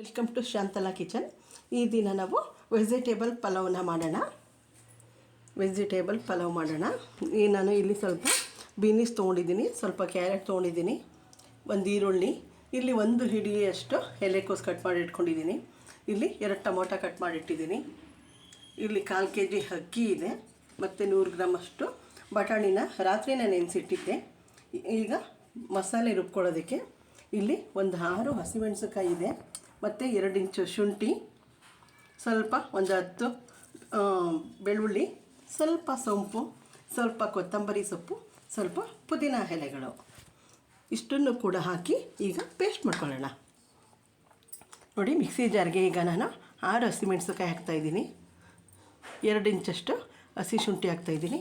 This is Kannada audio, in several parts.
ವೆಲ್ಕಮ್ ಟು ಶಾಂತಲಾ ಕಿಚನ್ ಈ ದಿನ ನಾವು ವೆಜಿಟೇಬಲ್ ಪಲಾವ್ನ ಮಾಡೋಣ. ವೆಜಿಟೇಬಲ್ ಪಲಾವ್ ಮಾಡೋಣ. ಈ ನಾನು ಇಲ್ಲಿ ಸ್ವಲ್ಪ ಬೀನೀಸ್ ತೊಗೊಂಡಿದ್ದೀನಿ, ಸ್ವಲ್ಪ ಕ್ಯಾರೆಟ್ ತೊಗೊಂಡಿದ್ದೀನಿ, ಒಂದು ಈರುಳ್ಳಿ, ಇಲ್ಲಿ ಒಂದು ಹಿಡಿಯಷ್ಟು ಎಲೆಕೋಸು ಕಟ್ ಮಾಡಿ ಇಟ್ಕೊಂಡಿದ್ದೀನಿ. ಇಲ್ಲಿ ಎರಡು ಟೊಮೊಟೊ ಕಟ್ ಮಾಡಿಟ್ಟಿದ್ದೀನಿ ಇಲ್ಲಿ ಕಾಲು ಕೆ ಜಿ ಅಕ್ಕಿ ಇದೆ, ಮತ್ತು ನೂರು ಗ್ರಾಮ್ ಅಷ್ಟು ಬಟಾಣಿನ ನಾನು ನೆನೆಸಿಟ್ಟಿದ್ದೆ. ಈಗ ಮಸಾಲೆ ರುಬ್ಕೊಳ್ಳೋದಕ್ಕೆ ಇಲ್ಲಿ ಒಂದು ಆರು ಹಸಿಮೆಣಸುಕಾಯಿ ಇದೆ. ಮತ್ತು ಎರಡು ಇಂಚು ಶುಂಠಿ, ಸ್ವಲ್ಪ ಒಂದು ಹತ್ತು ಬೆಳ್ಳುಳ್ಳಿ, ಸ್ವಲ್ಪ ಸೊಂಪು, ಸ್ವಲ್ಪ ಕೊತ್ತಂಬರಿ ಸೊಪ್ಪು, ಸ್ವಲ್ಪ ಪುದೀನ ಎಲೆಗಳು. ಇಷ್ಟನ್ನು ಕೂಡ ಹಾಕಿ ಈಗ ಪೇಸ್ಟ್ ಮಾಡ್ಕೊಳ್ಳೋಣ. ನೋಡಿ ಮಿಕ್ಸಿ ಜಾರ್ಗೆ ಈಗ ನಾನು ಆರು ಹಸಿಮೆಣಸುಕಾಯಿ ಹಾಕ್ತಾಯಿದ್ದೀನಿ ಎರಡು ಇಂಚಷ್ಟು ಹಸಿ ಶುಂಠಿ ಹಾಕ್ತಾಯಿದ್ದೀನಿ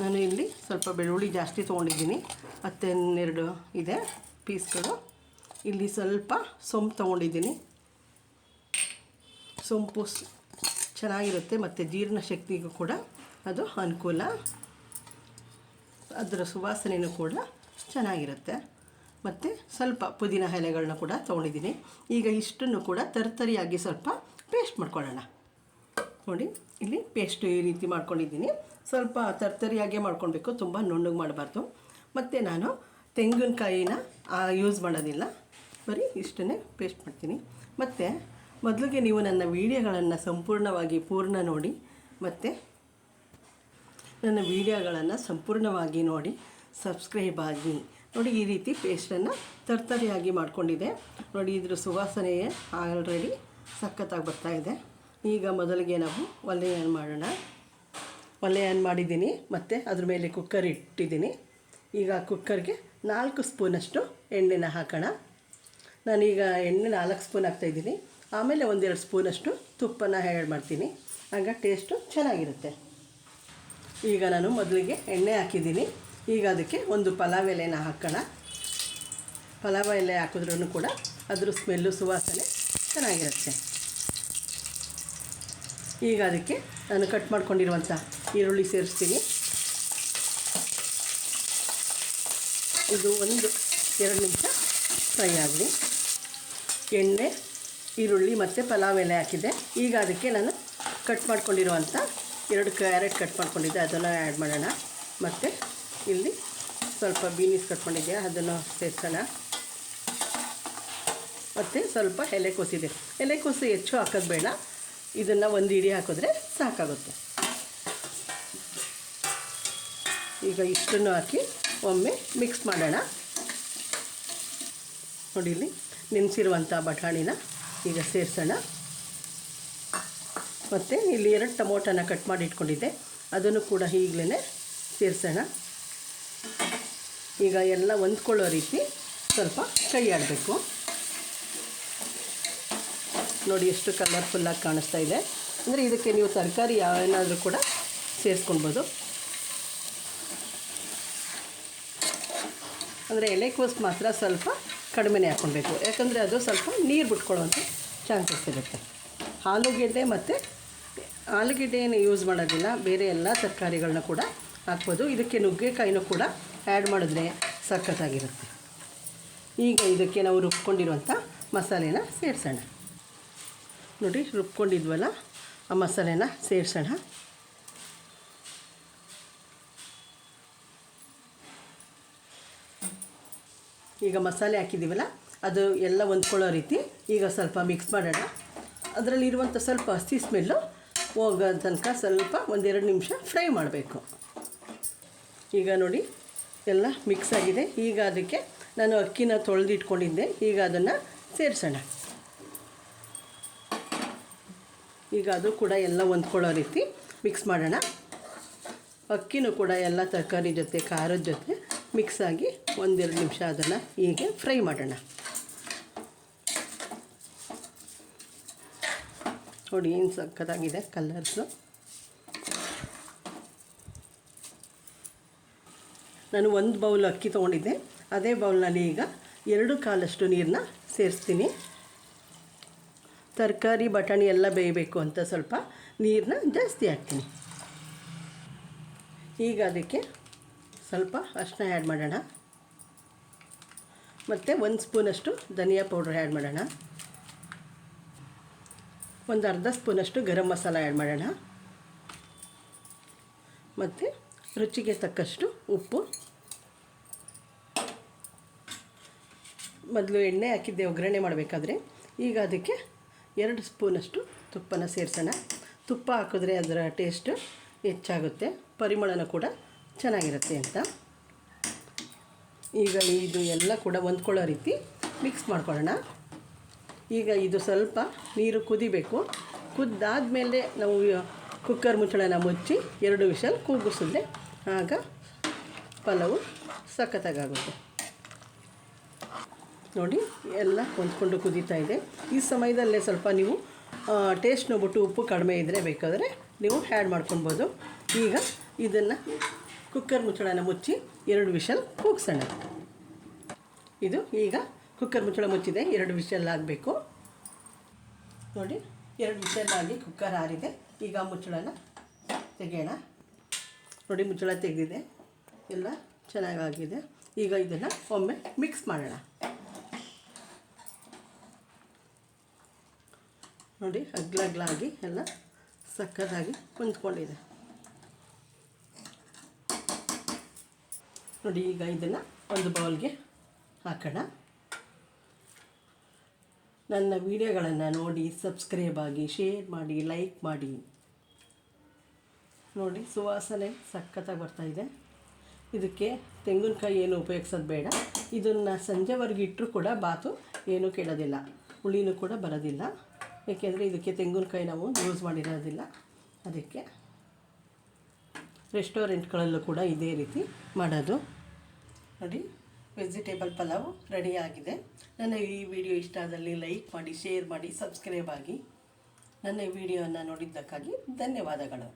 ನಾನು ಇಲ್ಲಿ ಸ್ವಲ್ಪ ಬೆಳ್ಳುಳ್ಳಿ ಜಾಸ್ತಿ ತೊಗೊಂಡಿದ್ದೀನಿ. ಹತ್ತೆರಡು ಇದೆ ಪೀಸ್ಗಳು. ಇಲ್ಲಿ ಸ್ವಲ್ಪ ಸೊಂಪು ತೊಗೊಂಡಿದ್ದೀನಿ. ಸೊಂಪು ಚೆನ್ನಾಗಿರುತ್ತೆ ಮತ್ತು ಜೀರ್ಣ ಶಕ್ತಿಗೂ ಕೂಡ ಅದು ಅನುಕೂಲ. ಅದರ ಸುವಾಸನೆಯೂ ಕೂಡ ಚೆನ್ನಾಗಿರುತ್ತೆ. ಮತ್ತು ಸ್ವಲ್ಪ ಪುದೀನ ಎಲೆಗಳನ್ನ ಕೂಡ ತೊಗೊಂಡಿದ್ದೀನಿ. ಈಗ ಇಷ್ಟನ್ನು ಕೂಡ ತರ್ತರಿಯಾಗಿ ಸ್ವಲ್ಪ ಪೇಸ್ಟ್ ಮಾಡ್ಕೊಳ್ಳೋಣ. ನೋಡಿ, ಇಲ್ಲಿ ಪೇಸ್ಟ್ ಈ ರೀತಿ ಮಾಡ್ಕೊಂಡಿದ್ದೀನಿ. ಸ್ವಲ್ಪ ತರ್ತರಿಯಾಗೇ ಮಾಡ್ಕೊಳ್ಬೇಕು, ತುಂಬ ನುಣ್ಣಗೆ ಮಾಡಬಾರ್ದು. ಮತ್ತು ನಾನು ತೆಂಗಿನಕಾಯಿನ ಯೂಸ್ ಮಾಡೋದಿಲ್ಲ. ಬರೀ ಇಷ್ಟನ್ನೇ ಪೇಸ್ಟ್ ಮಾಡ್ತೀನಿ. ಮತ್ತು ಮೊದಲಿಗೆ ನೀವು ನನ್ನ ವೀಡಿಯೋಗಳನ್ನು ಸಂಪೂರ್ಣವಾಗಿ ಪೂರ್ಣ ನೋಡಿ, ಮತ್ತು ನನ್ನ ವೀಡಿಯೋಗಳನ್ನು ಸಂಪೂರ್ಣವಾಗಿ ನೋಡಿ ಸಬ್ಸ್ಕ್ರೈಬ್ ಆಗಿ ನೋಡಿ, ಈ ರೀತಿ ಪೇಸ್ಟನ್ನು ತರ್ತರಿಯಾಗಿ ಮಾಡ್ಕೊಂಡಿದೆ. ನೋಡಿ, ಇದ್ರ ಸುವಾಸನೆಯೇ ಆಲ್ರೆಡಿ ಸಖತ್ತಾಗಿ ಇದೆ. ಈಗ ಮೊದಲಿಗೆ ನಾವು ಒಲೆ ಆನ್ ಮಾಡೋಣ. ಒಲೆ ಆನ್ ಮಾಡಿದ್ದೀನಿ, ಮತ್ತು ಅದ್ರ ಮೇಲೆ ಕುಕ್ಕರ್ ಇಟ್ಟಿದ್ದೀನಿ. ಈಗ ಕುಕ್ಕರ್ಗೆ ನಾಲ್ಕು ಸ್ಪೂನಷ್ಟು ಎಣ್ಣೆನ ಹಾಕೋಣ. ನಾನೀಗ ಎಣ್ಣೆ ನಾಲ್ಕು ಸ್ಪೂನ್ ಹಾಕ್ತಾಯಿದ್ದೀನಿ ಆಮೇಲೆ ಒಂದೆರಡು ಸ್ಪೂನಷ್ಟು ತುಪ್ಪನ ಆ್ಯಡ್ ಮಾಡ್ತೀನಿ. ಆಗ ಟೇಸ್ಟು ಚೆನ್ನಾಗಿರುತ್ತೆ. ಈಗ ನಾನು ಮೊದಲಿಗೆ ಎಣ್ಣೆ ಹಾಕಿದ್ದೀನಿ. ಈಗ ಅದಕ್ಕೆ ಒಂದು ಪಲಾವ್ ಎಲೆನ ಹಾಕೋಣ. ಪಲಾವ್ ಎಲೆ ಹಾಕಿದ್ರೂ ಕೂಡ ಅದ್ರ ಸ್ಮೆಲ್ಲು ಸುವಾಸನೆ ಚೆನ್ನಾಗಿರುತ್ತೆ. ಈಗ ಅದಕ್ಕೆ ನಾನು ಕಟ್ ಮಾಡ್ಕೊಂಡಿರುವಂಥ ಈರುಳ್ಳಿ ಸೇರಿಸ್ತೀನಿ. ಇದು ಒಂದು, ಎರಡು ನಿಮಿಷ ಫ್ರೈ ಆಗಲಿ. ಎಣ್ಣೆ, ಈರುಳ್ಳಿ ಮತ್ತು ಪಲಾವ್ ಎಲೆ ಹಾಕಿದೆ ಈಗ ಅದಕ್ಕೆ ನಾನು ಕಟ್ ಮಾಡ್ಕೊಂಡಿರುವಂಥ ಎರಡು ಕ್ಯಾರೆಟ್ ಕಟ್ ಮಾಡ್ಕೊಂಡಿದ್ದೆ. ಅದನ್ನು ಆ್ಯಡ್ ಮಾಡೋಣ. ಮತ್ತು ಇಲ್ಲಿ ಸ್ವಲ್ಪ ಬೀನೀಸ್ ಕಟ್ಕೊಂಡಿದ್ದೆ ಅದನ್ನು ಸೇರಿಸೋಣ. ಮತ್ತು ಸ್ವಲ್ಪ ಎಲೆಕೋಸಿದೆ ಎಲೆಕೋಸು ಹೆಚ್ಚು ಹಾಕೋದು ಬೇಡ. ಇದನ್ನು ಒಂದು ಇಡಿ ಹಾಕಿದ್ರೆ ಸಾಕಾಗುತ್ತೆ. ಈಗ ಇಷ್ಟನ್ನು ಹಾಕಿ ಒಮ್ಮೆ ಮಿಕ್ಸ್ ಮಾಡೋಣ. ನೋಡಿ ಇಲ್ಲಿ. ನೆನೆಸಿರುವಂಥ ಬಟಾಣಿನ ಈಗ ಸೇರಿಸೋಣ. ಮತ್ತು ಇಲ್ಲಿ ಎರಡು ಟೊಮೊಟೊನ ಕಟ್ ಮಾಡಿ ಇಟ್ಕೊಂಡಿದ್ದೆ. ಅದನ್ನು ಕೂಡ ಈಗಲೇ ಸೇರಿಸೋಣ. ಈಗ ಎಲ್ಲ ಹೊಂದ್ಕೊಳ್ಳೋ ರೀತಿ ಸ್ವಲ್ಪ ಕೈ ಆಡಬೇಕು ನೋಡಿ ಎಷ್ಟು ಕಲರ್ಫುಲ್ಲಾಗಿ ಕಾಣಿಸ್ತಾ ಇದೆ. ಅಂದರೆ ಇದಕ್ಕೆ ನೀವು ತರಕಾರಿ ಏನಾದರೂ ಕೂಡ ಸೇರಿಸ್ಕೊಳ್ಬೋದು. ಅಂದರೆ ಎಲೆಕೋಸ್ ಮಾತ್ರ ಸ್ವಲ್ಪ ಕಡಿಮೆನೇ ಹಾಕ್ಕೊಳ್ಬೇಕು. ಯಾಕಂದರೆ ಅದು ಸ್ವಲ್ಪ ನೀರು ಬಿಟ್ಕೊಳ್ಳೋವಂಥ ಚಾನ್ಸಸ್ ಇರುತ್ತೆ. ಆಲೂಗೆಡ್ಡೆ ಮತ್ತು ಆಲೂಗೆಡ್ಡೆಯನ್ನು ಯೂಸ್ ಮಾಡೋದಿಲ್ಲ. ಬೇರೆ ಎಲ್ಲ ತರಕಾರಿಗಳನ್ನ ಕೂಡ ಹಾಕ್ಬೋದು. ಇದಕ್ಕೆ ನುಗ್ಗೆಕಾಯಿನೂ ಕೂಡ ಆ್ಯಡ್ ಮಾಡಿದ್ರೆ ಸಖತ್ತಾಗಿರುತ್ತೆ. ಈಗ ಇದಕ್ಕೆ ನಾವು ರುಬ್ಕೊಂಡಿರುವಂಥ ಮಸಾಲೆನ ಸೇರಿಸೋಣ. ನೋಡಿ, ರುಬ್ಕೊಂಡಿದ್ವಲ್ಲ? ಆ ಮಸಾಲೆನ ಸೇರಿಸೋಣ. ಈಗ ಮಸಾಲೆ ಹಾಕಿದ್ದೀವಲ್ಲ, ಅದು ಎಲ್ಲ ಹೊಂದ್ಕೊಳ್ಳೋ ರೀತಿ ಈಗ ಸ್ವಲ್ಪ ಮಿಕ್ಸ್ ಮಾಡೋಣ. ಅದರಲ್ಲಿರುವಂಥ ಸ್ವಲ್ಪ ಹಸಿ ಸ್ಮೆಲ್ಲು ಹೋಗೋ ತನಕ ಸ್ವಲ್ಪ ಒಂದೆರಡು ನಿಮಿಷ ಫ್ರೈ ಮಾಡಬೇಕು. ಈಗ ನೋಡಿ, ಎಲ್ಲ ಮಿಕ್ಸ್ ಆಗಿದೆ. ಈಗ ಅದಕ್ಕೆ ನಾನು ಅಕ್ಕಿನ ತೊಳೆದಿಟ್ಕೊಂಡಿದ್ದೆ. ಈಗ ಅದನ್ನು ಸೇರಿಸೋಣ. ಈಗ ಅದು ಕೂಡ ಎಲ್ಲ ಹೊಂದ್ಕೊಳ್ಳೋ ರೀತಿ ಮಿಕ್ಸ್ ಮಾಡೋಣ. ಅಕ್ಕಿನೂ ಕೂಡ ಎಲ್ಲ ತರಕಾರಿ ಜೊತೆ, ಖಾರದ ಜೊತೆ ಮಿಕ್ಸ್ ಆಗಿ ಒಂದೆರಡು ನಿಮಿಷ ಅದನ್ನು ಹೀಗೆ ಫ್ರೈ ಮಾಡೋಣ. ನೋಡಿ ಏನು ಸಕ್ಕತ್ತಾಗಿದೆ ಕಲರ್ಸು. ನಾನು ಒಂದು ಬೌಲ್ ಅಕ್ಕಿ ತೊಗೊಂಡಿದ್ದೆ. ಅದೇ ಬೌಲ್ನಲ್ಲಿ ಈಗ ಎರಡು ಕಾಲಷ್ಟು ನೀರನ್ನ ಸೇರಿಸ್ತೀನಿ. ತರಕಾರಿ, ಬಟಾಣಿ ಎಲ್ಲ ಬೇಯಬೇಕು ಅಂತ ಸ್ವಲ್ಪ ನೀರನ್ನ ಜಾಸ್ತಿ ಹಾಕ್ತೀನಿ. ಈಗ ಅದಕ್ಕೆ ಸ್ವಲ್ಪ ಅರಿಶಿನ ಆ್ಯಡ್ ಮಾಡೋಣ. ಮತ್ತು ಒಂದು ಸ್ಪೂನಷ್ಟು ಧನಿಯಾ ಪೌಡ್ರ್ ಆ್ಯಡ್ ಮಾಡೋಣ. ಒಂದು ಅರ್ಧ ಸ್ಪೂನಷ್ಟು ಗರಂ ಮಸಾಲ ಆ್ಯಡ್ ಮಾಡೋಣ. ಮತ್ತು ರುಚಿಗೆ ತಕ್ಕಷ್ಟು ಉಪ್ಪು. ಮೊದಲು ಎಣ್ಣೆ ಹಾಕಿದ್ದೆ, ಒಗ್ಗರಣೆ ಮಾಡಬೇಕಾದ್ರೆ. ಈಗ ಅದಕ್ಕೆ ಎರಡು ಸ್ಪೂನಷ್ಟು ತುಪ್ಪನ ಸೇರಿಸೋಣ. ತುಪ್ಪ ಹಾಕಿದ್ರೆ ಅದರ ಟೇಸ್ಟ್ ಹೆಚ್ಚಾಗುತ್ತೆ. ಪರಿಮಳನ ಕೂಡ ಚೆನ್ನಾಗಿರುತ್ತೆ ಅಂತ. ಈಗ ಇದು ಎಲ್ಲ ಕೂಡ ಹೊಂದ್ಕೊಳ್ಳೋ ರೀತಿ ಮಿಕ್ಸ್ ಮಾಡ್ಕೊಳ್ಳೋಣ. ಈಗ ಇದು ಸ್ವಲ್ಪ ನೀರು ಕುದಿಬೇಕು. ಕುದ್ದಾದಮೇಲೆ ನಾವು ಕುಕ್ಕರ್ ಮುಚ್ಚಳನ ಮುಚ್ಚಿ ಎರಡು ವಿಷಲ್ ಕೂಗಿಸಿದ್ರೆ ಆಗ ಪಲಾವು ಸಖತ್ತಾಗುತ್ತೆ ನೋಡಿ, ಎಲ್ಲ ಹೊಂದ್ಕೊಂಡು ಕುದೀತಾ ಇದೆ. ಈ ಸಮಯದಲ್ಲೇ ಸ್ವಲ್ಪ ನೀವು ಟೇಸ್ಟ್ ನೋಡ್ಬಿಟ್ಟು ಉಪ್ಪು ಕಡಿಮೆ ಇದ್ದರೆ ಬೇಕಾದರೆ ನೀವು ಆ್ಯಡ್ ಮಾಡ್ಕೊಬೋದು ಈಗ ಇದನ್ನು ಕುಕ್ಕರ್ ಮುಚ್ಚಳನ ಮುಚ್ಚಿ ಎರಡು ವಿಷಲ್ ಕೂಗ್ಸೋಣ. ಇದು ಈಗ ಕುಕ್ಕರ್ ಮುಚ್ಚಳ ಮುಚ್ಚಿದೆ, ಎರಡು ವಿಷಲ್ ಆಗಬೇಕು. ನೋಡಿ, ಎರಡು ವಿಷಲ್ ಆಗಿ ಕುಕ್ಕರ್ ಆರಿದೆ. ಈಗ ಮುಚ್ಚಳನ ತೆಗೆಯೋಣ. ನೋಡಿ, ಮುಚ್ಚಳ ತೆಗೆದಿದೆ. ಎಲ್ಲ ಚೆನ್ನಾಗಾಗಿದೆ. ಈಗ ಇದನ್ನು ಒಮ್ಮೆ ಮಿಕ್ಸ್ ಮಾಡೋಣ. ನೋಡಿ, ಅಗ್ಲಗ್ಲಾಗಿ ಎಲ್ಲ ಸಕ್ಕತ್ತಾಗಿ ಹೊಂದ್ಕೊಂಡಿದೆ ನೋಡಿ, ಈಗ ಇದನ್ನು ಒಂದು ಬೌಲ್ಗೆ ಹಾಕೋಣ. ನನ್ನ ವಿಡಿಯೋಗಳನ್ನು ನೋಡಿ, ಸಬ್ಸ್ಕ್ರೈಬ್ ಆಗಿ, ಶೇರ್ ಮಾಡಿ, ಲೈಕ್ ಮಾಡಿ. ನೋಡಿ, ಸುವಾಸನೆ ಸಖತ್ತಾಗಿ ಬರ್ತಾಯಿದೆ ಇದಕ್ಕೆ ತೆಂಗಿನಕಾಯಿ ಏನು ಉಪಯೋಗಿಸೋದು ಬೇಡ. ಇದನ್ನು ಸಂಜೆವರೆಗೆ ಇಟ್ಟರೂ ಕೂಡ ಬಾತು ಏನೂ ಕೇಳೋದಿಲ್ಲ ಹುಳಿನೂ ಕೂಡ ಬರೋದಿಲ್ಲ. ಏಕೆಂದರೆ ಇದಕ್ಕೆ ತೆಂಗಿನಕಾಯಿ ನಾವು ಯೂಸ್ ಮಾಡಿರೋದಿಲ್ಲ. ಅದಕ್ಕೆ ರೆಸ್ಟೋರೆಂಟ್ಗಳಲ್ಲೂ ಕೂಡ ಇದೇ ರೀತಿ ಮಾಡೋದು. ನೋಡಿ, ವೆಜಿಟೇಬಲ್ ಪಲಾವು ರೆಡಿಯಾಗಿದೆ. ನನ್ನ ಈ ವಿಡಿಯೋ ಇಷ್ಟ ಆದಲ್ಲಿ ಲೈಕ್ ಮಾಡಿ, ಶೇರ್ ಮಾಡಿ, ಸಬ್ಸ್ಕ್ರೈಬ್ ಆಗಿ. ನನ್ನ ಈ ವಿಡಿಯೋವನ್ನು ನೋಡಿದ್ದಕ್ಕಾಗಿ ಧನ್ಯವಾದಗಳು.